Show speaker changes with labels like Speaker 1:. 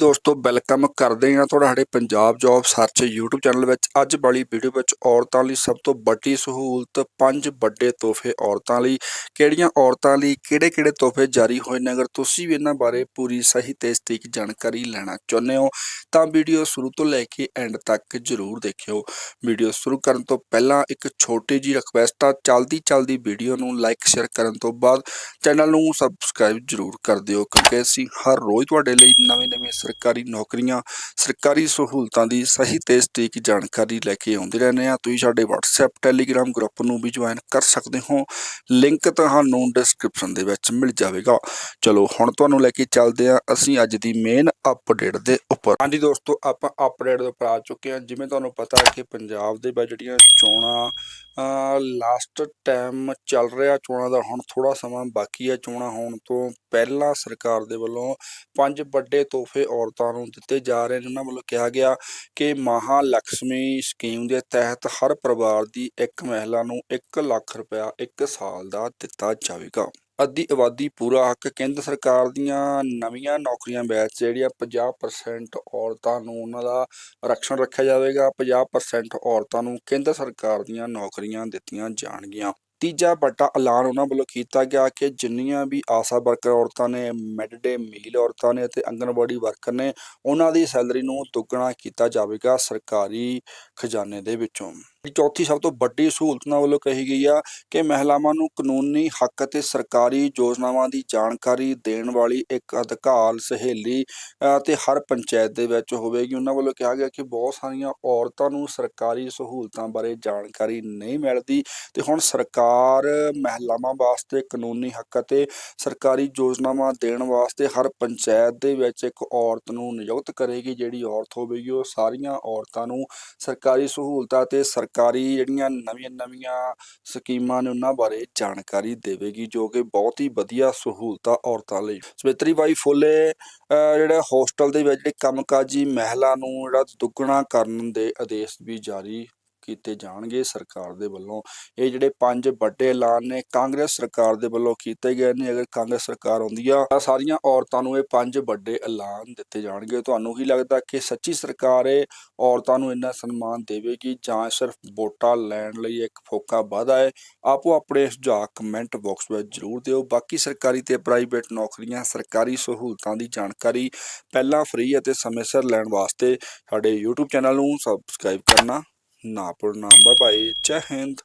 Speaker 1: ਦੋਸਤੋ ਵੈਲਕਮ ਕਰਦੇ ਹਾਂ ਤੁਹਾਡਾ ਸਾਡੇ Punjab job search YouTube channel ਵਿੱਚ। ਅੱਜ ਵਾਲੀ ਵੀਡੀਓ ਵਿੱਚ ਔਰਤਾਂ ਲਈ ਸਭ ਤੋਂ ਵੱਡੀ ਸਹੂਲਤ ਪੰਜ ਵੱਡੇ ਤੋਹਫੇ ਔਰਤਾਂ ਲਈ। ਕਿਹੜੀਆਂ ਔਰਤਾਂ ਲਈ, ਕਿਹੜੇ-ਕਿਹੜੇ ਤੋਹਫੇ ਜਾਰੀ ਹੋਏ ਨੇ? ਅਗਰ ਤੁਸੀਂ ਵੀ ਇਹਨਾਂ ਬਾਰੇ ਪੂਰੀ ਸਹੀ ਤੇ ਸਟੀਕ ਜਾਣਕਾਰੀ ਲੈਣਾ ਚਾਹੁੰਦੇ ਹੋ, ਤਾਂ ਵੀਡੀਓ ਸ਼ੁਰੂ ਤੋਂ ਲੈ ਕੇ ਐਂਡ ਤੱਕ ਜਰੂਰ ਦੇਖਿਓ। ਵੀਡੀਓ ਸ਼ੁਰੂ ਕਰਨ ਤੋਂ ਪਹਿਲਾਂ ਇੱਕ ਛੋਟੀ ਜੀ ਰਿਕਵੈਸਟ ਆ। ਚਲਦੀ ਚਲਦੀ ਵੀਡੀਓ ਨੂੰ ਲਾਈਕ ਸ਼ੇਅਰ ਕਰਨ ਤੋਂ ਬਾਅਦ ਚੈਨਲ ਨੂੰ ਸਬਸਕ੍ਰਾਈਬ ਜਰੂਰ ਕਰ ਦਿਓ, ਕਿਉਂਕਿ ਅਸੀਂ ਹਰ ਰੋਜ਼ ਤੁਹਾਡੇ ਲਈ ਨਵੇਂ-ਨਵੇਂ ਸਰਕਾਰੀ ਨੌਕਰੀਆਂ, ਸਰਕਾਰੀ ਸਹੂਲਤਾਂ ਦੀ ਸਹੀ ਤੇ ਸਟੀਕ ਜਾਣਕਾਰੀ ਲੈ ਕੇ ਆਉਂਦੇ ਰਹਿੰਦੇ ਆ ਤੁਸੀਂ ਸਾਡੇ WhatsApp, Telegram ਗਰੁੱਪ ਨੂੰ ਵੀ ਜੁਆਇਨ ਕਰ ਸਕਦੇ ਹੋ। ਲਿੰਕ ਤੁਹਾਨੂੰ ਡਿਸਕ੍ਰਿਪਸ਼ਨ ਦੇ ਵਿੱਚ ਮਿਲ ਜਾਵੇਗਾ। ਚਲੋ, ਹੁਣ ਤੁਹਾਨੂੰ ਲੈ ਕੇ ਚੱਲਦੇ ਆ ਅਸੀਂ ਅੱਜ ਦੀ ਮੇਨ ਅਪਡੇਟ ਦੇ ਉੱਪਰ। ਹਾਂਜੀ ਦੋਸਤੋ, ਆਪਾਂ ਅਪਡੇਟ ਦੇ ਉੱਪਰ ਆ ਚੁੱਕੇ ਹਾਂ। ਜਿਵੇਂ ਤੁਹਾਨੂੰ ਪਤਾ ਹੈ ਕਿ ਪੰਜਾਬ ਦੇ ਵਿੱਚ ਜਿਹੜੀਆਂ ਚੋਣਾਂ ਲਾਸਟ ਟਾਈਮ ਚੱਲ ਰਿਹਾ ਚੋਣਾਂ ਦਾ, ਹੁਣ ਥੋੜਾ ਸਮਾਂ ਬਾਕੀ ਹੈ ਚੋਣਾਂ ਹੋਣ ਤੋਂ। ਪਹਿਲਾਂ ਸਰਕਾਰ ਦੇ ਵੱਲੋਂ ਪੰਜ ਵੱਡੇ ਤੋਹਫੇ ਔਰਤਾਂ ਨੂੰ ਦਿੱਤੇ ਜਾ ਰਹੇ ਨੇ। ਉਹਨਾਂ ਵੱਲੋਂ ਕਿਹਾ ਗਿਆ ਕਿ ਮਹਾ ਲక్ష్ਮੀ ਸਕੀਮ ਦੇ ਤਹਿਤ ਹਰ ਪਰਿਵਾਰ ਦੀ ਇੱਕ ਮਹਿਲਾ ਨੂੰ 1 ਲੱਖ ਰੁਪਇਆ ਇੱਕ ਸਾਲ ਦਾ ਦਿੱਤਾ ਜਾਵੇਗਾ। ਅੱਧੀ ਆਬਾਦੀ ਪੂਰਾ ਹੱਕ ਕੇਂਦਰ ਸਰਕਾਰ ਦੀਆਂ ਨਵੀਆਂ ਨੌਕਰੀਆਂ ਬੈਚ ਜਿਹੜੀਆਂ 50% ਔਰਤਾਂ ਨੂੰ ਉਹਨਾਂ ਦਾ ਆਰਕਸ਼ਣ ਰੱਖਿਆ ਜਾਵੇਗਾ। 50% ਔਰਤਾਂ ਨੂੰ ਕੇਂਦਰ ਸਰਕਾਰ ਦੀਆਂ ਨੌਕਰੀਆਂ ਦਿੱਤੀਆਂ ਜਾਣਗੀਆਂ। ਤੀਜਾ ਵੱਡਾ ਐਲਾਨ ਉਹਨਾਂ ਵੱਲੋਂ ਕੀਤਾ ਗਿਆ ਕਿ ਜਿੰਨੀਆਂ ਵੀ ਆਸ਼ਾ ਵਰਕਰ ਔਰਤਾਂ ਨੇ, ਮਿਡ ਡੇ ਮੀਲ ਔਰਤਾਂ ਨੇ ਅਤੇ ਆਂਗਣਵਾੜੀ ਵਰਕਰ ਨੇ, ਉਹਨਾਂ ਦੀ ਸੈਲਰੀ ਨੂੰ ਦੁੱਗਣਾ ਕੀਤਾ ਜਾਵੇਗਾ ਸਰਕਾਰੀ ਖਜ਼ਾਨੇ ਦੇ ਵਿੱਚੋਂ। ਚੌਥੀ ਸਭ ਤੋਂ ਵੱਡੀ ਸਹੂਲਤ ਨਾਲ ਵੱਲੋਂ ਕਹੀ ਗਈ ਆ ਕਿ ਮਹਿਲਾਵਾਂ ਨੂੰ ਕਾਨੂੰਨੀ ਹੱਕ ਅਤੇ ਸਰਕਾਰੀ ਯੋਜਨਾਵਾਂ ਦੀ ਜਾਣਕਾਰੀ ਦੇਣ ਵਾਲੀ ਇੱਕ ਅਧਿਕਾਰ ਸਹੇਲੀ ਅ, ਤੇ ਹਰ ਪੰਚਾਇਤ ਦੇ ਵਿੱਚ ਹੋਵੇਗੀ। ਉਹਨਾਂ ਵੱਲੋਂ ਕਿਹਾ ਗਿਆ ਕਿ ਬਹੁਤ ਸਾਰੀਆਂ ਔਰਤਾਂ ਨੂੰ ਸਰਕਾਰੀ ਸਹੂਲਤਾਂ ਬਾਰੇ ਜਾਣਕਾਰੀ ਨਹੀਂ ਮਿਲਦੀ ਤੇ ਹੁਣ ਸਰਕਾਰ ਮਹਿਲਾਵਾਂ ਵਾਸਤੇ ਕਾਨੂੰਨੀ ਹੱਕ ਅਤੇ ਸਰਕਾਰੀ ਯੋਜਨਾਵਾਂ ਦੇਣ ਵਾਸਤੇ ਹਰ ਪੰਚਾਇਤ ਦੇ ਵਿੱਚ ਇੱਕ ਔਰਤ ਨੂੰ ਨਿਯੁਕਤ ਕਰੇਗੀ। ਜਿਹੜੀ ਔਰਤ ਹੋਵੇਗੀ ਉਹ ਸਾਰੀਆਂ ਔਰਤਾਂ ਨੂੰ ਸਰਕਾਰੀ ਸਹੂਲਤਾਂ ਤੇ ਸਰਕਾਰੀ ਜਿਹੜੀਆਂ ਨਵੀਆਂ-ਨਵੀਆਂ ਸਕੀਮਾਂ ਨੇ ਉਹਨਾਂ ਬਾਰੇ ਜਾਣਕਾਰੀ ਦੇਵੇਗੀ, ਜੋ ਕਿ ਬਹੁਤ ਹੀ ਵਧੀਆ ਸਹੂਲਤਾਂ ਔਰਤਾਂ ਲਈ। ਸਵਿਤਰੀ ਬਾਈ ਫੁੱਲੇ, ਅਹ, ਜਿਹੜਾ ਹੋਸਟਲ ਦੇ ਵਿੱਚ ਜਿਹੜੀ ਕੰਮਕਾਜੀ ਮਹਿਲਾ ਨੂੰ ਜਿਹੜਾ ਦੁੱਗਣਾ ਕਰਨ ਦੇ ਆਦੇਸ਼ ਵੀ ਜਾਰੀ ਕੀਤੇ ਜਾਣਗੇ ਸਰਕਾਰ ਦੇ ਵੱਲੋਂ। ਇਹ ਜਿਹੜੇ ਪੰਜ ਵੱਡੇ ਐਲਾਨ ਨੇ, ਕਾਂਗਰਸ ਸਰਕਾਰ ਦੇ ਵੱਲੋਂ ਕੀਤੇ ਗਏ ਨੇ। ਅਗਰ ਕਾਂਗਰਸ ਸਰਕਾਰ ਆਉਂਦੀ ਆ, ਤਾਂ ਸਾਰੀਆਂ ਔਰਤਾਂ ਨੂੰ ਇਹ ਪੰਜ ਵੱਡੇ ਐਲਾਨ ਦਿੱਤੇ ਜਾਣਗੇ। ਤੁਹਾਨੂੰ ਕੀ ਲੱਗਦਾ ਕਿ ਸੱਚੀ ਸਰਕਾਰ ਇਹ ਔਰਤਾਂ ਨੂੰ ਇੰਨਾ ਸਨਮਾਨ ਦੇਵੇਗੀ ਜਾਂ ਸਿਰਫ ਵੋਟਾਂ ਲੈਣ ਲਈ ਇੱਕ ਫੋਕਾ ਵਾਧਾ ਹੈ? ਆਪੋ ਆਪਣੇ ਸੁਝਾਅ ਕਮੈਂਟ ਬਾਕਸ ਵਿੱਚ ਜ਼ਰੂਰ ਦਿਓ। ਬਾਕੀ ਸਰਕਾਰੀ ਤੇ ਪ੍ਰਾਈਵੇਟ ਨੌਕਰੀਆਂ, ਸਰਕਾਰੀ ਸਹੂਲਤਾਂ ਦੀ ਜਾਣਕਾਰੀ ਪਹਿਲਾਂ ਫ੍ਰੀ ਅਤੇ ਸਮੇਂ ਸਿਰ ਲੈਣ ਵਾਸਤੇ ਸਾਡੇ YouTube ਚੈਨਲ ਨੂੰ ਸਬਸਕ੍ਰਾਈਬ ਕਰਨਾ। ਨਾ ਭੁੱਲਣਾ ਬਾਏ ਬਾਏ ਜੈ ਹਿੰਦ।